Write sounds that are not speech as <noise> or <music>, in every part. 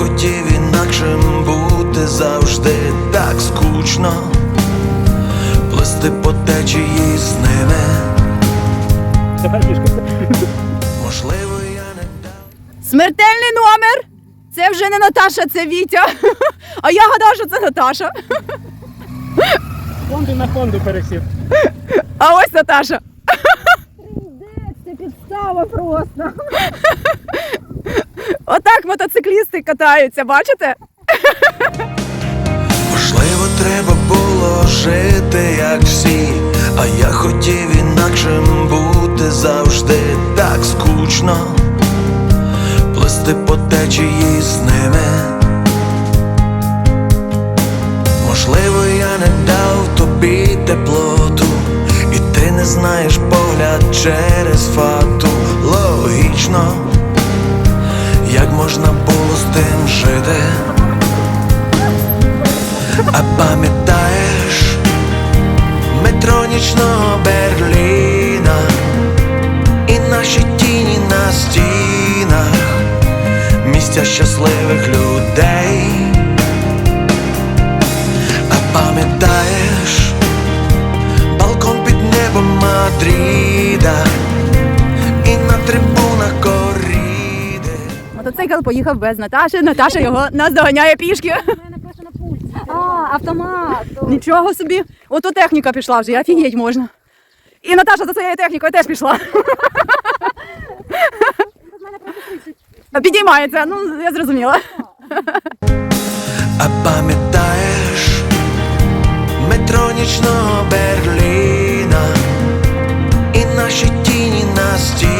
хотів інакшим бути завжди так скучно, плисти по течії з ними. Можливо, я не дав. Смертельний номер! Це вже не Наташа, це Вітя. А я гадала, що це Наташа. Фонди на фонду пересів. А ось Наташа. Це підстава просто. Отак мотоциклісти катаються, бачите? Можливо, треба було жити, як всі, а я хотів інакшим бути завжди так скучно, плисти по течії з ними. Можливо, я не дав тобі теплоту, і ти не знаєш погляд через фату. Логічно, можна було з тим жити. А пам'ятаєш метро нічного Берліна і наші тіні на стінах, місця щасливих людей. А пам'ятаєш балкон під небом Мадріда Мотоцикл поїхав без Наташі. Наташа його наздоганяє пішки. <laughs> А, автомат. Нічого собі. Ото техніка пішла вже, офігеть можна. І Наташа за своєю технікою теж пішла. Підіймається, ну я зрозуміла. А пам'ятаєш метро нічного Берліна і наші тіні на стінах,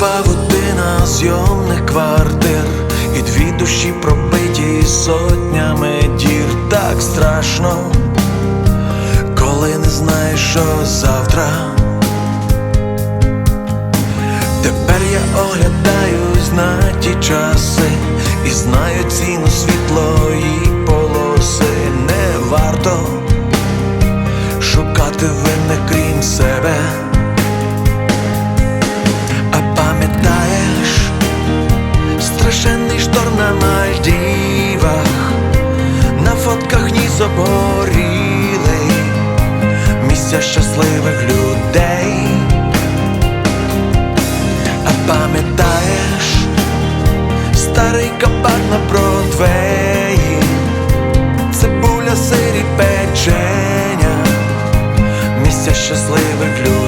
Павутина зйомних квартир. І дві душі пробиті сотнями дір. Так страшно, коли не знаєш, що завтра. Тепер я оглядаюсь на ті часи і знаю ціну світлої страшенний шторм на Мальдівах, на фотках ніс обгорілий, місця щасливих людей. А пам'ятаєш старий кабак на Бродвеї, цибуля, сирі печеня, місця щасливих людей.